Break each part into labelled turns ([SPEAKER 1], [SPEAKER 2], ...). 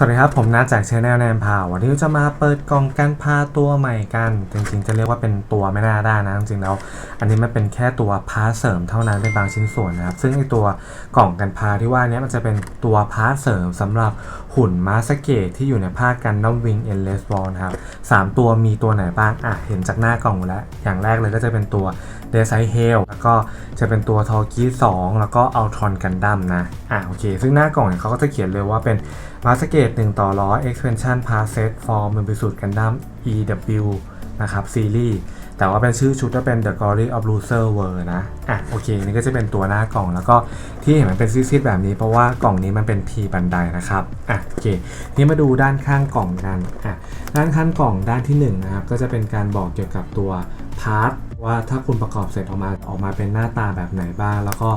[SPEAKER 1] สวัสดีครับ ผมนัทจากช anel แนมพาววันนี้จะมาเปิดกล่องกันพาตัวใหม่กัน จริงๆ จะเรียกว่าเป็นตัวไม่น่าได้นะ จริงๆแล้ว อันนี้มันเป็นแค่ตัวพาเสริมเท่านั้นเป็นบางชิ้นส่วนนะครับ ซึ่งไอตัวกล่องกันพาที่ว่านี้มันจะเป็นตัวพาเสริมสำหรับหุ่นมาสเกตที่อยู่ในภาคกันดั้มวิงเอ็นเลสบอลนะครับสามตัวมีตัวไหนบ้างอะเห็นจากหน้ากล่องแล้วอย่างแรกเลยก็จะเป็นตัว เดซไซเฮลแล้วก็จะเป็นตัวทอร์กี2แล้วก็อัลทรอนกันดั้มนะอะโอเค ซึ่งหน้ากล่องเนี่ยเขาก็จะเขียนเลยว่าเป็นมาสเกต1ต่อร้อย expansion p a s s e t for มันไปสูตรกันดั้ม EW นะครับซีรีส์แต่ว่าเป็นชื่อชุดก็เป็น The Glory of Loser World นะ อะ โอเค นี่ก็จะเป็นตัวหน้ากล่องแล้วก็ที่เห็นมันเป็นซีดๆแบบนี้ เพราะว่ากล่องนี้มันเป็น P บันไดนะครับ อะ โอเค นี่มาดูด้านข้างกล่องกัน อะ ด้านข้างกล่องด้านที่1นะครับ ก็จะเป็นการบอกเกี่ยวกับตัวพาร์ท ว่าถ้าคุณประกอบเสร็จออกมาออกมาเป็นหน้าตาแบบไหนบ้าง แล้วก็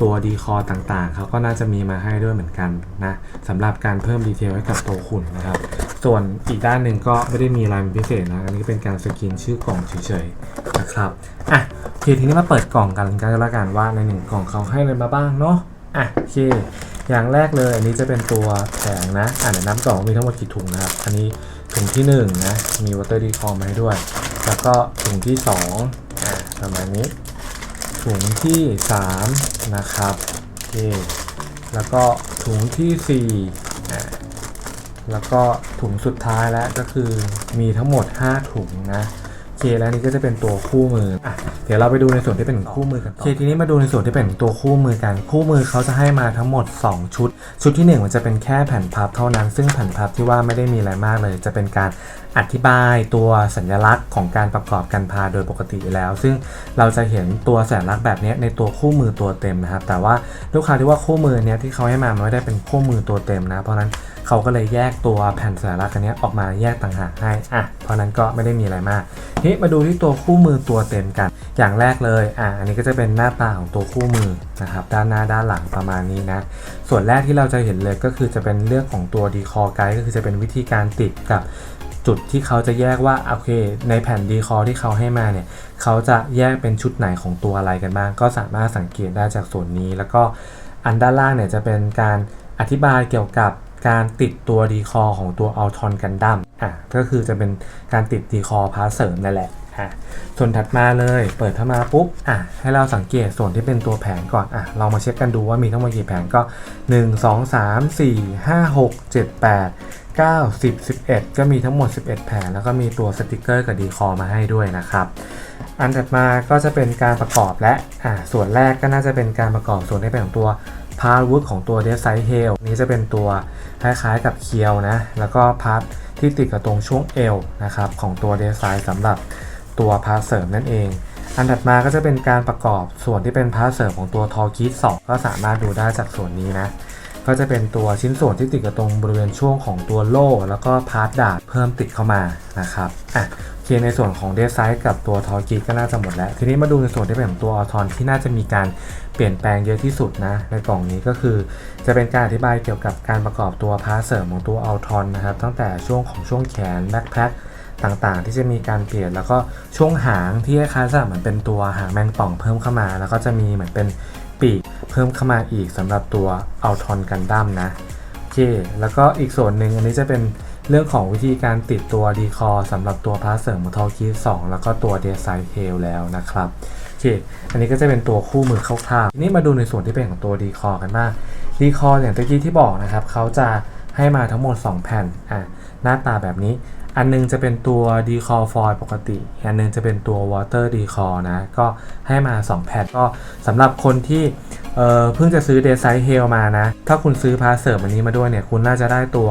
[SPEAKER 1] ตัวดีคอต่างๆ เขาก็น่าจะมีมาให้ด้วยเหมือนกันนะสำหรับการเพิ่มดีเทลให้กับตัวคุณนะครับ ส่วนอีกด้านหนึ่งก็ไม่ได้มีอะไรพิเศษนะอันนี้เป็นการสกรีนชื่อกล่องเฉยๆนะครับอะโอเคทีนี้มาเปิดกล่องกันกันแล้วกันว่าในหนึ่งกล่องเขาให้อะไรมาบ้างเนาะอะโอเคอย่างแรกเลยอันนี้จะเป็นตัวแผงนะอ่านน้ำกล่องมีทั้งหมดกี่ถุงนะครับ อันนี้ถุงที่1นงนะมีวอเตอร์ดีคอมาให้ด้วย แล้วก็ถุงที่2อ่า ประมาณนี้ ถุงที่ 3 นะครับโอเคแล้วก็ถุงที่4อ่าแล้วก็ถุงสุดท้ายแล้วก็คือมีทั้งหมด 5 ถุงนะโอเคแล้วนี่ก็จะเป็นตัวคู่มืออะเดี๋ยวเราไปดูในส่วนที่เป็นคู่มือกันต่อโอเคทีนี้มาดูในส่วนที่เป็นตัวคู่มือกัน คู่มือเขาจะให้มาทั้งหมด 2 ชุด ชุดที่ 1 มันจะเป็นแค่แผ่นพับเท่านั้น ซึ่งแผ่นพับที่ว่าไม่ได้มีอะไรมากเลย จะเป็นการ อธิบายตัวสัญลักษณ์ของการประกอบกันพาโดยปกติอยู่แล้ว ซึ่งเราจะเห็นตัวสัญลักษณ์แบบนี้ในตัวคู่มือตัวเต็มนะครับ แต่ว่าลูกค้าที่ว่าคู่มือเนี้ยที่เขาให้มามันไม่ได้เป็นคู่มือตัวเต็มนะ เพราะนั้นเขาก็เลยแยกตัวแผ่นสัญลักษณ์อันนี้ออกมาแยกต่างหากให้อะเพราะนั้นก็ไม่ได้มีอะไรมากทีมาดูที่ตัวคู่มือตัวเต็มกัน อย่างแรกเลยอะอันนี้ก็จะเป็นหน้าตาของตัวคู่มือนะครับด้านหน้าด้านหลังประมาณนี้นะ ส่วนแรกที่เราจะเห็นเลยก็คือจะเป็นเรื่องของตัวดีคอไกด์ก็คือจะเป็นวิธีการติดกับ จุดที่เขาจะแยกว่าโอเค ในแผ่นดีคอที่เขาให้มาเนี่ยเขาจะแยกเป็นชุดไหนของตัวอะไรกันบ้าง ก็สามารถสังเกตได้จากส่วนนี้ แล้วก็อันด้านล่างเนี่ยจะเป็นการอธิบายเกี่ยวกับการติดตัวดีคอของตัวอัลทอนกันดั้มอะก็คือจะเป็นการติดดีคอพาร์เสริมนั่นแหละอะส่วนถัดมาเลยเปิดเข้ามาปุ๊บอะให้เราสังเกตส่วนที่เป็นตัวแผงก่อนอะเรามาเช็คกันดูว่ามีทั้งหมดกี่แผงก็ 1 2 3 4 5 6 7 8 9 10 11 ก็มีทั้งหมด 11 แผงแล้วก็มีตัวสติกเกอร์กับดีคอมาให้ด้วยนะครับ อันถัดมาก็จะเป็นการประกอบและอ่าส่วนแรกก็น่าจะเป็นการประกอบส่วนที่เป็นของตัวพาร์ทวุฒของตัวเดซไซเฮลนี้จะเป็นตัวคล้ายๆกับเคียวนะ แล้วก็พาร์ทที่ติดกับตรงช่วงเอวนะครับของตัวเดซไซสำหรับตัวพาร์ทเสริมนั่นเองอันถัดมาก็จะเป็นการประกอบส่วนที่เป็นพาร์ทเสริมของตัวทอร์กีสก็สามารถดูได้จากส่วนนี้นะ ก็จะเป็นตัวชิ้นส่วนที่ติดกับตรงบริเวณช่วงของตัวโล่แล้วก็พาร์ทดาบเพิ่มติดเข้ามานะครับอะโอเคในส่วนของเดซไซส์กับตัวทอร์กีก็น่าจะหมดแล้ว ทีนี้มาดูในส่วนที่เป็นของตัวออทอนที่น่าจะมีการเปลี่ยนแปลงเยอะที่สุดนะ ในกล่องนี้ก็คือ จะเป็นการอธิบายเกี่ยวกับการประกอบตัวพาร์ทเสริมของตัวอัลทอนนะครับตั้งแต่ช่วงของช่วงแขนแบ็คแพ็คต่างๆ ที่จะมีการเปลี่ยนแล้วก็ช่วงหางที่คล้ายๆเหมือนเป็นตัวหางแมงป่องเพิ่มเข้ามา แล้วก็จะมีเหมือนเป็น ปีกเพิ่มเข้ามาอีกสำหรับตัวอัลทอนกันดั้มนะโอเคแล้วก็อีกส่วนหนึ่งอันนี้จะเป็นเรื่องของวิธีการติดตัวดีคอสำหรับตัวพาร์เสริมของทอคีส2แล้วก็ตัวเดซไซเฮลแล้วนะครับโอเคอันนี้ก็จะเป็นตัวคู่มือคร่าวๆทีนี่มาดูในส่วนที่เป็นของตัวดีคอกันบ้างดีคออย่างตะกี้ที่บอกนะครับเขาจะให้มาทั้งหมด 2 แผ่นอะหน้าตาแบบนี้ อันนึงจะเป็นตัว d c o r foil ปกติ อันนึงจะเป็นตัว water d c o r นะ ก็ให้มา 2 แผ่นก็สำหรับคนที่เเพิ่งจะซื้อ d e s i h a l มานะ ถ้าคุณซื้อพาเสริมอันนี้มาด้วยเนี่ย คุณน่าจะได้ตัว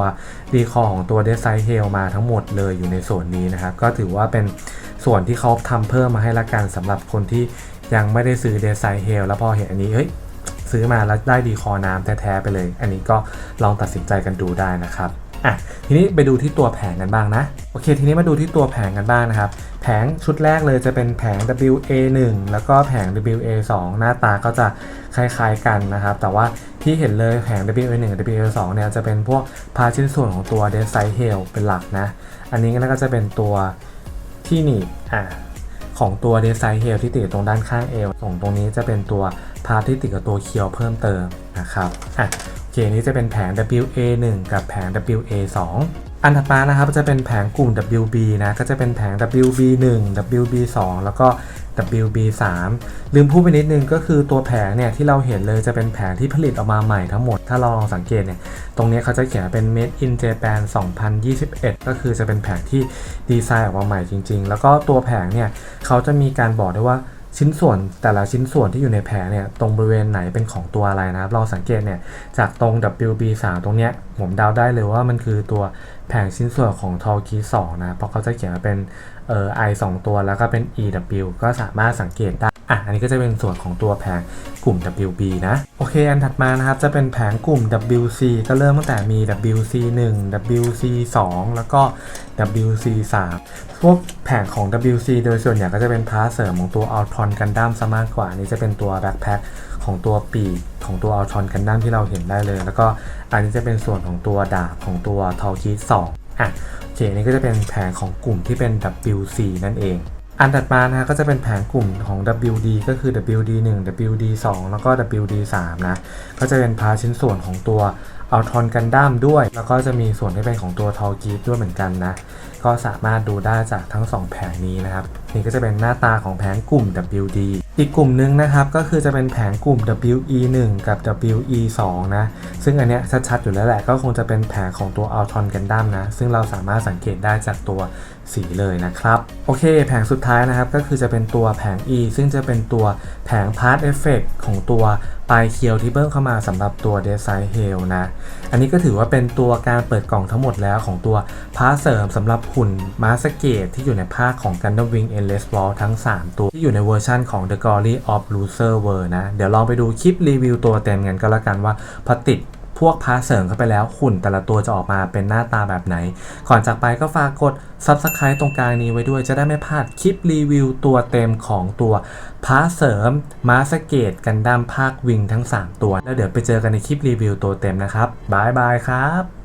[SPEAKER 1] d c o r ของตัว d e s i h a l มาทั้งหมดเลยอยู่ในส่วนนี้นะครับ ก็ถือว่าเป็นส่วนที่เขาทำเพิ่มมาให้ละกันสำหรับคนที่ยังไม่ได้ซื้อ d e s i h a l แล้วพอเห็นอันนี้เฮ้ยซื้อมาแล้วได้ดีคอน้ำแท้ๆไปเลย อันนี้ก็ลองตัดสินใจกันดูได้นะครับ อะทีนี้ไปดูที่ตัวแผงกันบ้างนะโอเค ทีนี้มาดูที่ตัวแผงกันบ้างนะครับ แผงชุดแรกเลยจะเป็นแผง WA1 แล้วก็แผง WA2 หน้าตาก็จะคล้ายๆกันนะครับ แต่ว่าที่เห็นเลยแผง WA1 กับ WA2 เนี่ยจะเป็นพวกพาชิ้นส่วนของตัว d e s i h a l เป็นหลักนะ อันนี้ก็จะเป็นตัวที่หนีบอะของตัวเดซไซเฮลที่ติดตรงด้านข้างเอวส่งตรงนี้จะเป็นตัวพาที่ติดกับตัวเคียวเพิ่มเติมนะครับอะ เคเคนี้จะเป็นแผง WA1 กับแผง WA2 อันถัดมานะครับจะเป็นแผงกลุ่ม WB นะก็จะเป็นแผง WB1 WB2 แล้วก็ WB3 ลืมพูดไปนิดนึงก็คือตัวแผงเนี่ยที่เราเห็นเลยจะเป็นแผงที่ผลิตออกมาใหม่ทั้งหมด ถ้าเราลองสังเกตเนี่ยตรงนี้เขาจะเขียนเป็น Made in Japan 2021 ก็คือจะเป็นแผงที่ดีไซน์ออกมาใหม่จริง ๆ แล้วก็ตัวแผงเนี่ยเขาจะมีการบอกด้วยว่า ชิ้นส่วนแต่ละชิ้นส่วนที่อยู่ในแผลเนี่ยตรงบริเวณไหนเป็นของตัวอะไรนะครับ เราสังเกตเนี่ยจากตรง WB3 ตรงเนี้ยผมเดาได้เลยว่ามันคือตัว แผงชิ้นส่วนของ t o l k e 2นะ เพราะเขาจะเขียนมาเป็นเอ่อ I 2ตัวแล้วก็เป็น EW ก็สามารถสังเกตได้ อะ อันนี้ก็จะเป็นส่วนของตัวแผงกลุ่ม WB นะ โอเค อันถัดมานะครับ จะเป็นแผงกลุ่ม WC ก็เริ่มตั้งแต่มี WC 1 WC 2แล้วก็ WC 3พวกแผงของ WC โดยส่วนใหญ่ก็จะเป็นพาร์ทเสริมของตัว Ultron Gundam ซะมากกว่า นี้จะเป็นตัวแบ็คแพ็คของตัวปีก ของตัว Ultron Gundam ที่เราเห็นได้เลย แล้วก็อันนี้จะเป็นส่วนของตัวดาบของตัว t a l k i 2อะโอเคนี่ก็จะเป็นแผงของกลุ่มที่เป็น WC นั่นเอง อันถัดมานะฮะก็จะเป็นแผงกลุ่มของ WD ก็คือ WD 1 WD 2แล้วก็ WD 3นะก็จะเป็นพาร์ชิ้นส่วนของตัว a l t r o n Gundam ด้วย แล้วก็จะมีส่วนที่เป็นของตัว t a l k i ด้วยเหมือนกันนะ ก็สามารถดูได้จากทั้ง 2 แผงนี้นะครับ นี่ก็จะเป็นหน้าตาของแผงกลุ่ม WD อีกกลุ่มหนึ่งนะครับก็คือจะเป็นแผงกลุ่ม WE 1 กับ WE 2 นะ ซึ่งอันเนี้ยชัดๆอยู่แล้วแหละก็คงจะเป็นแผงของตัว Ultron Gundam นะ ซึ่งเราสามารถสังเกตได้จากตัวสีเลยนะครับ โอเค แผงสุดท้ายนะครับก็คือจะเป็นตัวแผง E ซึ่งจะเป็นตัวแผง Part Effect ของตัวปลายเคียวที่เพิ่มเข้ามาสำหรับตัว Design Hell นะ อันนี้ก็ถือว่าเป็นตัวการเปิดกล่องทั้งหมดแล้วของตัวพาร์ทเสริมสำหรับหุ่นมาสเกตที่อยู่ในภาคของ Gundam Wing Endless Wall ทั้ง 3 ตัวที่อยู่ในเวอร์ชันของ The Glory of Loser World นะ เดี๋ยวลองไปดูคลิปรีวิวตัวเต็มกันก็แล้วกันว่าพอติด พวกพาร์ทเสริมเข้าไปแล้วหุ่นแต่ละตัวจะออกมาเป็นหน้าตาแบบไหน ก่อนจากไปก็ฝากกด Subscribe ตรงกลางนี้ไว้ด้วยจะได้ไม่พลาดคลิปรีวิวตัวเต็มของตัวพาร์ทเสริมมาสเกตกันดั้มภาควิงทั้ง 3 ตัว แล้วเดี๋ยวไปเจอกันในคลิปรีวิวตัวเต็มนะครับบายบายครับ